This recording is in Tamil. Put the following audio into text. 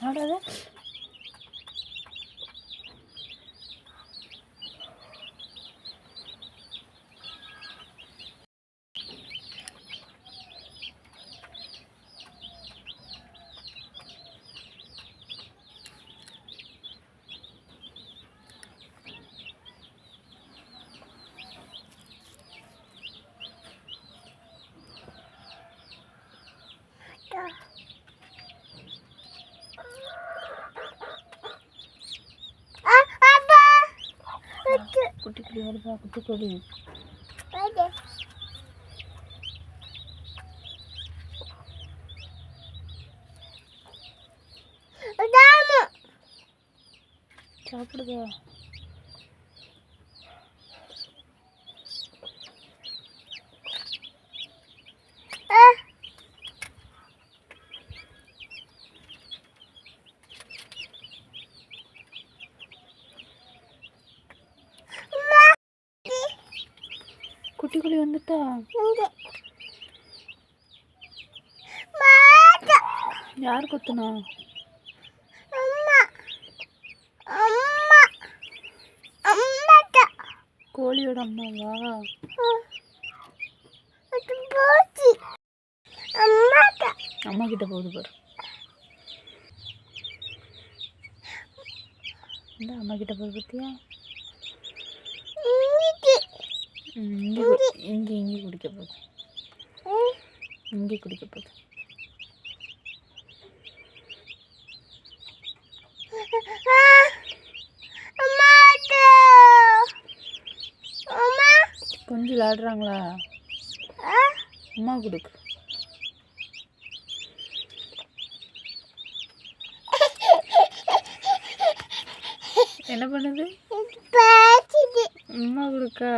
あれれま。Hadi bak çok oluyor. Hadi. Daha mı? Çapırda. குட்டி குடி வந்துட்டா யார் கொத்துனா? கோழியோட அம்மாவா? அம்மா கிட்ட போகுது பாரு. இந்த அம்மா கிட்ட போகுது பத்தியா? இங்கே இங்கே. இங்கே குடிக்க போகுது. இங்கே குடிக்க போகுது. கொஞ்சம் விளாடுறாங்களா அம்மா கொடுக்கு. என்ன பண்ணுது? அம்மா கொடுக்கா?